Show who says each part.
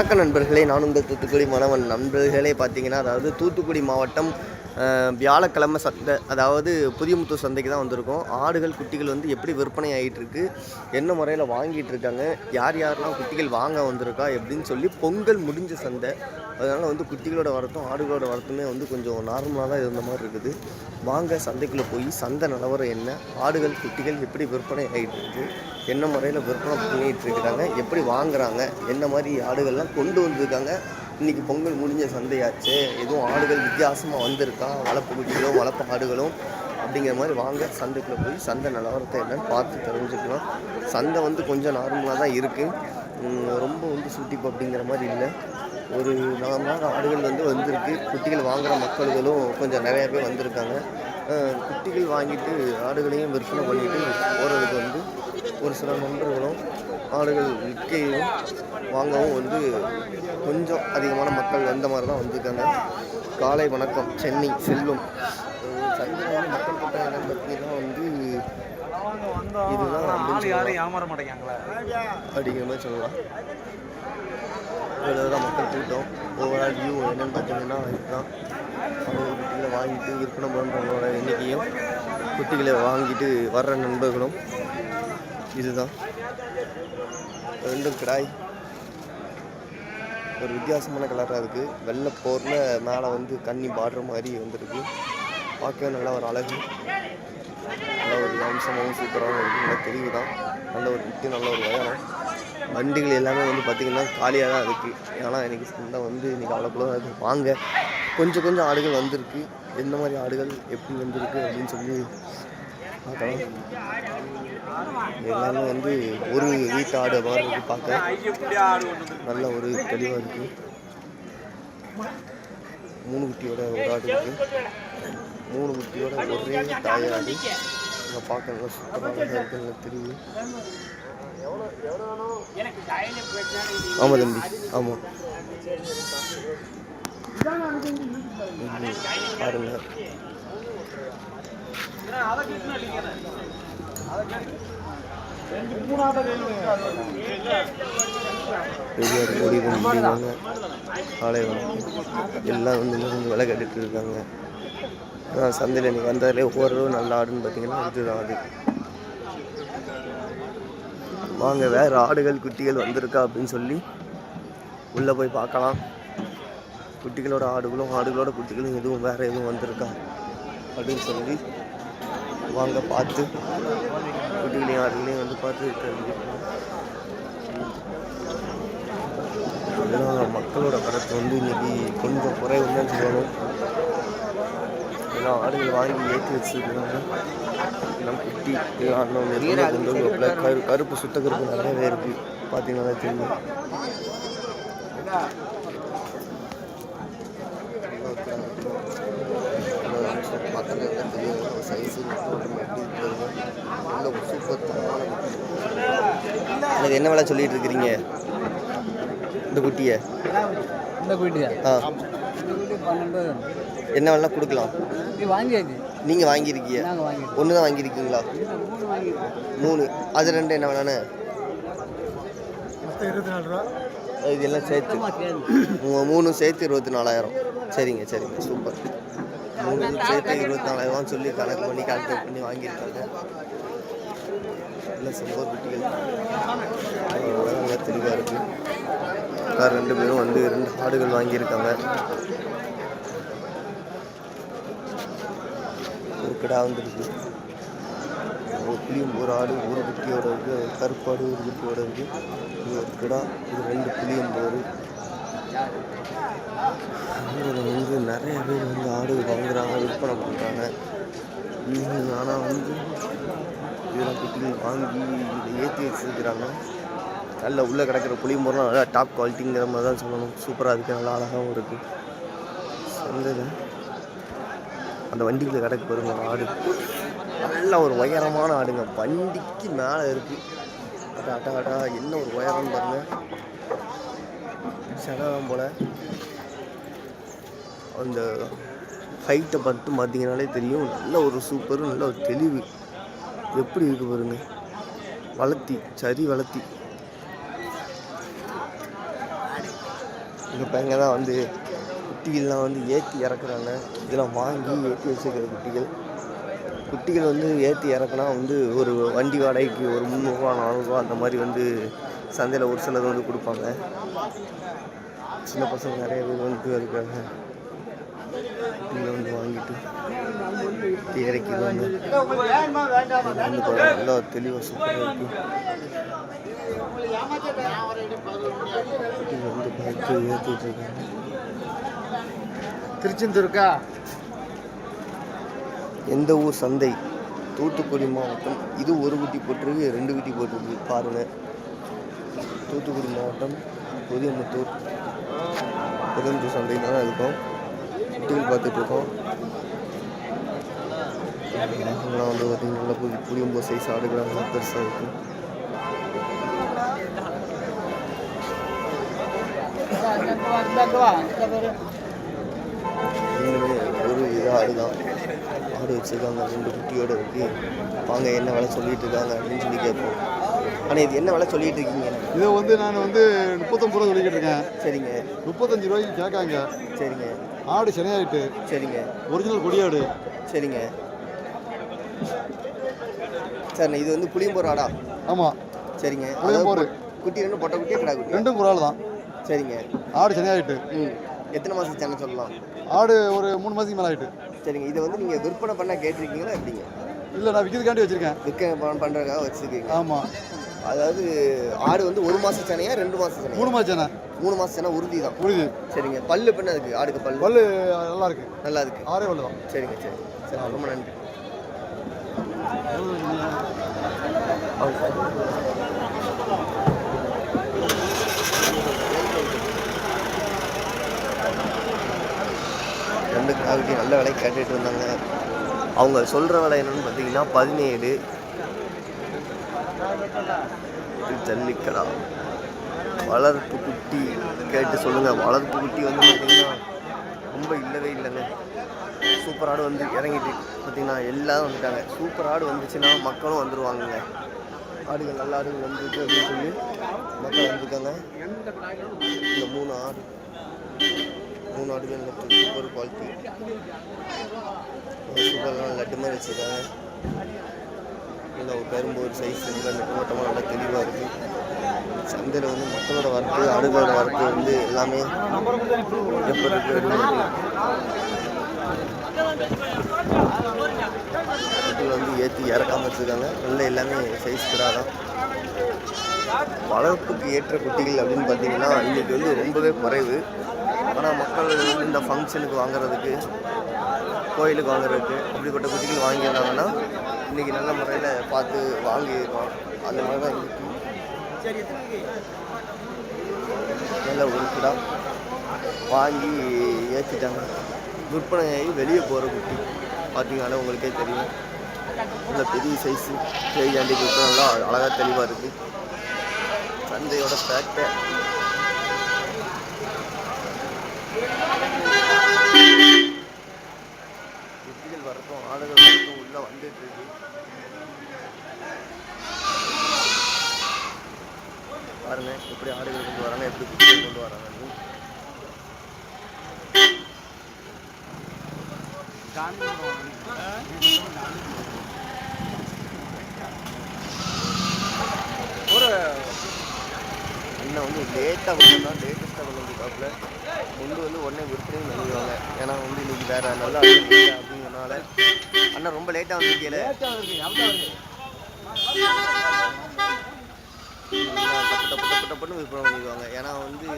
Speaker 1: வணக்க நண்பர்களே நான் உங்கள் தூத்துக்குடி மாணவன். நண்பர்களே பார்த்தீங்கன்னா அதாவது தூத்துக்குடி மாவட்டம் வியாழக்கிழமை சந்தை அதாவது புதியமுத்தூர் சந்தைக்கு தான் வந்திருக்கோம். ஆடுகள் குட்டிகள் வந்து எப்படி விற்பனை ஆகிட்டுருக்கு என்ன முறையில் வாங்கிட்டு இருக்காங்க யார் யாரெல்லாம் குட்டிகள் வாங்க வந்திருக்கா எப்படின்னு சொல்லி பொங்கல் முடிஞ்ச சந்தை. அதனால் வந்து குட்டிகளோட வரத்தும் ஆடுகளோட வரத்துமே வந்து கொஞ்சம் நார்மலாக தான் இருந்த மாதிரி இருக்குது. வாங்க சந்தைக்குள்ளே போய் சந்தை நிலவரம் என்ன ஆடுகள் குட்டிகள் எப்படி விற்பனை ஆகிட்டு இருக்கு என்ன முறையில் விற்பனை பண்ணிகிட்டு இருக்கிறாங்க எப்படி வாங்குறாங்க என்ன மாதிரி ஆடுகள்லாம் கொண்டு வந்திருக்காங்க இன்றைக்கி பொங்கல் முடிஞ்ச சந்தையாச்சு எதுவும் ஆடுகள் வித்தியாசமாக வந்திருக்கா? வளர்ப்பு குட்டிகளும் வளர்ப்பு ஆடுகளும் அப்படிங்கிற மாதிரி வாங்க சந்தைக்குள்ளே போய் சந்தை நிலவரத்தை என்னன்னு பார்த்து தெரிஞ்சுக்கலாம். சந்தை வந்து கொஞ்சம் நார்மலாக தான் இருக்குது ரொம்ப வந்து சுட்டிப்பு அப்படிங்கிற மாதிரி இல்லை. ஒரு நார்மலான ஆடுகள் வந்து வந்திருக்கு. குட்டிகள் வாங்குகிற மக்கள்களும் கொஞ்சம் நிறையா பேர் வந்திருக்காங்க. குட்டிகள் வாங்கிட்டு ஆடுகளையும் விற்பனை பண்ணிட்டு போகிறதுக்கு வந்து ஒரு சில நண்பர்களும் ஆடுகள் விற்கையும் வாங்கவும் வந்து கொஞ்சம் அதிகமான மக்கள் வந்த மாதிரி தான் வந்திருக்காங்க. காலை வணக்கம். சென்னை செல்வம். வந்து மக்கள் கூட்டம் என்னன்னு பார்த்தீங்கன்னா வந்து இதுதான் அப்படின்னு
Speaker 2: யாரும் ஏமாற மாட்டேங்காங்களா
Speaker 1: அப்படிங்கிற மாதிரி சொல்லலாம். இவ்வளோ தான் மக்கள் கூட்டம். ஓவரால் வியூ என்னென்னு பார்த்தீங்கன்னா இதுதான். அவங்க குட்டிகளை வாங்கிட்டு விற்பனை பண்ணுறவங்களோட எண்ணிக்கையும் குட்டிகளை வாங்கிட்டு வர்ற நண்பர்களும் இதுதான். ரெண்டும் கிடாய். ஒரு வித்தியாசமான கலராக இருக்குது வெள்ளை போரில் மேலே வந்து கண்ணி பாடுற மாதிரி வந்திருக்கு. பார்க்கவே நல்ல ஒரு அழகு. நல்ல ஒரு அம்சமாகவும் சூப்பராகவும் இருக்குது நல்லா தெளிவு தான் நல்ல ஒரு விட்டு நல்ல ஒரு உயரம். வண்டிகள் எல்லாமே வந்து பார்த்திங்கன்னா காலியாக தான் இருக்குது ஏன்னா இன்றைக்கி சந்தை வந்து இன்றைக்கி அவ்வளோக்குள்ள அது வாங்க. கொஞ்சம் கொஞ்சம் ஆடுகள் வந்திருக்கு. எந்த மாதிரி ஆடுகள் எப்படி வந்திருக்கு அப்படின்னு சொல்லி பார்க்கலாம். எல்லாமே வந்து ஒரு வீட்டு ஆடு மாதிரி இருக்குது பார்க்க. நல்ல ஒரு தெளிவாக இருக்குது மூணு குட்டியோட ஒரு ஆடு இருக்குது மூணு குட்டியோட ஒரே தாயாடு இங்கே பார்க்க நல்லா சுத்தமாக இருக்கு நல்லா தெரியுது. ஆமாம் தம்பி ஆமாம் பாருங்க. பெரியார் ஓடி பண்ணிருக்காங்க காலை வணக்கம் எல்லாம் வந்து இங்க வந்து விலை கட்டிட்டு இருக்காங்க. ஆனால் சந்தையில் இன்றைக்கி வந்தாலே ஓரளவு நல்ல ஆடுன்னு பார்த்தீங்கன்னா இதுதான் அது. வாங்க வேறு ஆடுகள் குட்டிகள் வந்திருக்கா அப்படின்னு சொல்லி உள்ளே போய் பார்க்கலாம். குட்டிகளோட ஆடுகளும் ஆடுகளோட குட்டிகளும் எதுவும் வேறு எதுவும் வந்திருக்கா அப்படின்னு சொல்லி வாங்க பார்த்து குட்டிகளையும் ஆடுகளையும் வந்து பார்த்து தெரிஞ்சுக்கலாம் மக்களோட கருத்து வந்து இன்னைக்கு கொஞ்சம் குறைவு தான் சொல்லணும். ஏன்னா ஆடுகள் வாங்கி ஏற்றி வச்சுருக்காங்க எல்லாம் குட்டி அண்ணன் நிறைய கரு கருப்பு சுத்த கருப்பு நிறையவே இருக்குது பார்த்தீங்கன்னா தெரியும். எனக்கு என்ன வேலை சொல்லிட்டு இருக்கிறீங்க? இந்த குட்டியை?
Speaker 3: இந்த குட்டியா?
Speaker 1: ஆ. என்ன வேணாலும் கொடுக்கலாம். நீங்கள் வாங்கியிருக்கீங்க. ஒன்று தான் வாங்கியிருக்கீங்களா?
Speaker 3: மூணு
Speaker 1: அது ரெண்டு என்ன வேணான்னு
Speaker 3: இருபத்தி நாலு ரூபா.
Speaker 1: இது எல்லாம் சேர்த்து உங்கள் மூணு சேர்த்து இருபத்தி நாலாயிரம். சரிங்க சரிங்க. சூப்பர். மூணு சேர்த்து இருபத்தி நாலாயிரம் சொல்லி கணக்கு பண்ணி கால்குலேட் பண்ணி வாங்கியிருக்காங்க. நல்ல சம்பவர் குட்டிகள் நல்லா தெளிவாக இருக்குது அக்கா ரெண்டு பேரும் வந்து ரெண்டு ஆடுகள் வாங்கியிருக்காங்க. ஒரு கிடா வந்துருக்கு. ஒரு புளியும் ஒரு ஆடு ஒரு குட்டியோட இருக்கு. கருப்பாடு ஒரு குட்டியோட இருக்கு. இது ஒரு கிடா இது ரெண்டு புளியும் போரு இதில் வந்து நிறைய பேர் வந்து ஆடு வாங்குறாங்க விற்பனை பண்ணுறாங்க ஆனால் வந்து இதெல்லாம் குட்டிகள் வாங்கி இதை ஏற்றி வச்சுருக்கிறாங்க. நல்ல உள்ளே கிடக்கிற புளியம்பூர்லாம் நல்லா டாப் குவாலிட்டிங்கிற மாதிரி தான் சொல்லணும். சூப்பராக இருக்குது நல்லா அழகாகவும் இருக்குது சந்தையில் அந்த வண்டிக்குள்ள கிடக்கு பாருங்க ஆடு. நல்ல ஒரு உயரமான ஆடுங்க. வண்டிக்கு மேலே இருக்குது அட்டா அட்டா அட்டா என்ன ஒரு உயரம் பாருங்கள் சடலாம் போல். அந்த ஹைட்டை பார்த்து பார்த்தீங்கனாலே தெரியும். நல்ல ஒரு சூப்பரும் நல்ல ஒரு தெளிவு. எப்படி இருக்கு பாருங்க. வளர்த்தி சரி வளர்த்தி. இப்போ பையங்க தான் வந்து குட்டிகள்லாம் வந்து ஏற்றி இறக்குறாங்க. இதெல்லாம் வாங்கி ஏற்றி வச்சுருக்கிற குட்டிகள். குட்டிகள் வந்து ஏற்றி இறக்குனா வந்து ஒரு வண்டி வாடகைக்கு ஒரு முந்நூறுரூவா நானூறுரூவா அந்த மாதிரி வந்து சந்தையில் ஒரு சிலது வந்து கொடுப்பாங்க. சின்ன பசங்க நிறைய பேர் வந்து இருக்காங்க இங்கே வந்து வாங்கிட்டு இது வந்து நல்லா தெளிவாக சூப்பராக இருக்குது குட்டிகள் வந்து பார்த்து ஏற்றிட்டு இருக்காங்க.
Speaker 3: திருச்செந்தூருக்கா?
Speaker 1: எந்த ஊர் சந்தை? தூத்துக்குடி மாவட்டம். இது ஒரு குட்டி போட்டிருக்கு ரெண்டு குட்டி போட்டிருக்கு. பாருங்க. தூத்துக்குடி மாவட்டம் புதியமுத்தூர் புதியமுத்தூர் சந்தையில் தான் இருக்கோம். குட்டிகள் பார்த்துட்ருக்கோம். இதெல்லாம் வந்து பார்த்தீங்கன்னா புதி புளியம்பூ சைஸ் ஆடுகளாக பெருசாக இருக்கும் ஒரு இதாக ஆடுதான். ஆடு வச்சுருக்காங்க. ரெண்டு குட்டியோடு இருக்கு. வாங்க என்ன வேலை சொல்லிட்டு இருக்காங்க அப்படின்னு சொல்லி கேட்போம். ஆனால் இது என்ன வேலை சொல்லிட்டு இருக்கீங்க?
Speaker 2: இதை வந்து நான் வந்து முப்பத்தொம்பது ரூபா சொல்லிக்கிட்டு இருக்கேன்.
Speaker 1: சரிங்க.
Speaker 2: முப்பத்தஞ்சு ரூபாய்க்கு கேட்காங்க.
Speaker 1: சரிங்க.
Speaker 2: ஆடு சென்னையாயிட்டு.
Speaker 1: சரிங்க.
Speaker 2: ஒரிஜினல் கொடியாடு.
Speaker 1: சரிங்க. சரிண்ணே இது வந்து புளியம்போர் ஆடா.
Speaker 2: ஆமாம்
Speaker 1: சரிங்க.
Speaker 2: புளியம்போர்.
Speaker 1: குட்டி ரெண்டு பொட்டை குட்டியா கிடா குட்டி.
Speaker 2: ரெண்டும் குறால் தான்.
Speaker 1: சரிங்க.
Speaker 2: ஆடு சென்னையாயிட்டு.
Speaker 1: ம். எத்தனை மாதம் சேனை சொல்லலாம்?
Speaker 2: ஆடு ஒரு மூணு மாதத்துக்கு மேலே ஆயிட்டு.
Speaker 1: சரிங்க. இதை வந்து நீங்கள் விற்பனை பண்ண கேட்டிருக்கீங்களா எப்படிங்க?
Speaker 2: இல்லை நான் விற்கிறதுக்காண்டி வச்சுருக்கேன்.
Speaker 1: விற்க பண்ணுறதுக்காக வச்சுருக்கீங்க.
Speaker 2: ஆமாம்
Speaker 1: அதாவது ஆடு வந்து ஒரு மாசம் சேனையா ரெண்டு மாசம் சேனையா?
Speaker 2: மூணு மாதம் சென்னை
Speaker 1: மூணு மாசம் சேனை உறுதி தான்.
Speaker 2: உறுதி.
Speaker 1: சரிங்க. பல்லு பெண்ணு அதுக்கு ஆடுக்கு பல்லு.
Speaker 2: பல்லு நல்லா இருக்கு.
Speaker 1: நல்லா இருக்கு.
Speaker 2: ஆறே பல்லு தான்.
Speaker 1: சரிங்க சரி. சரி ரொம்ப நன்றி. ரெண்டு காவிட்டி நல்ல விலை கேட்டுட்டு இருந்தாங்க. அவங்க சொல்கிற விலை என்னன்னு பார்த்தீங்கன்னா பதினேழு ஜல்லிக்கடா. வளர்ப்பு குட்டி கேட்டு சொல்லுங்கள் வளர்ப்பு குட்டி வந்து பார்த்தீங்கன்னா ரொம்ப இல்லவே இல்லைங்க. சூப்பர் ஆடு வந்து இறங்கிட்டு பார்த்தீங்கன்னா எல்லாரும் வந்துட்டாங்க. சூப்பர் ஆடு வந்துச்சுன்னா மக்களும் வந்துடுவாங்கங்க ஆடுகள் நல்ல ஆடுகள் வந்துருக்கு அப்படின்னு சொல்லி மக்கள் வந்திருக்காங்க. இந்த மூணு ஆடு மூணு ஆடுகள் சூப்பர் குவாலிட்டி சூப்பர்லாம் லட்டு மாதிரி வச்சுருக்காங்க. இல்லை ஒரு சைஸ் நல்லா நெட்டோட்டமாக நல்லா தெளிவாக இருக்குது சந்தையில் வந்து மக்களோட வரத்து அடுகளோட வரத்து வந்து எல்லாமே எப்படி இருக்கு வந்து ஏற்றி இறக்காம வச்சுருக்காங்க. நல்ல எல்லாமே சைஸ் கூட வளர்ப்புக்கு ஏற்ற குட்டிகள் அப்படின்னு பார்த்தீங்கன்னா இன்றைக்கி வந்து ரொம்பவே குறைவு. ஆனால் மக்கள் வந்து இந்த ஃபங்க்ஷனுக்கு வாங்குறதுக்கு கோயிலுக்கு வாங்குறதுக்கு அப்படிப்பட்ட குட்டிகள் வாங்கியிருந்தாங்கன்னா இன்றைக்கி நல்ல முறையில் பார்த்து வாங்கியிருக்கோம். அந்த மாதிரி தான் இருக்கு. நல்ல ஒரு வாங்கி ஏற்றிட்டாங்க விற்பனையாகி வெளியே போகிற குட்டி. பார்த்தீங்கன்னா உங்களுக்கே தெரியும். நல்ல பெரிய சைஸு பேயாண்டி குட்டி நல்லா அழகாக தெளிவாக இருக்குது சந்தையோட பேட்டை வரட்டும் ஆடுகள் வரட்டும் உள்ளே வந்துட்டு இருக்கு. பாருங்க எப்படி ஆடுகள் கொண்டு வராங்க எப்படி குட்டிகள் கொண்டு வராங்கன்னு அண்ணன் வந்து லேட்டாக கொண்டு வந்தால் லேட்டஸ்ட்டாக கொண்டு வந்துருக்காப்புல வந்து உடனே விற்பனையும் பண்ணிடுவாங்க ஏன்னா வந்து இன்னைக்கு வேற நல்லா அப்படிங்கிறனால அண்ணன் ரொம்ப லேட்டாக வந்துருக்கீல டப்பு டப்பு டப்பு டப்புன்னு விற்பனை பண்ணிடுவாங்க ஏன்னா வந்து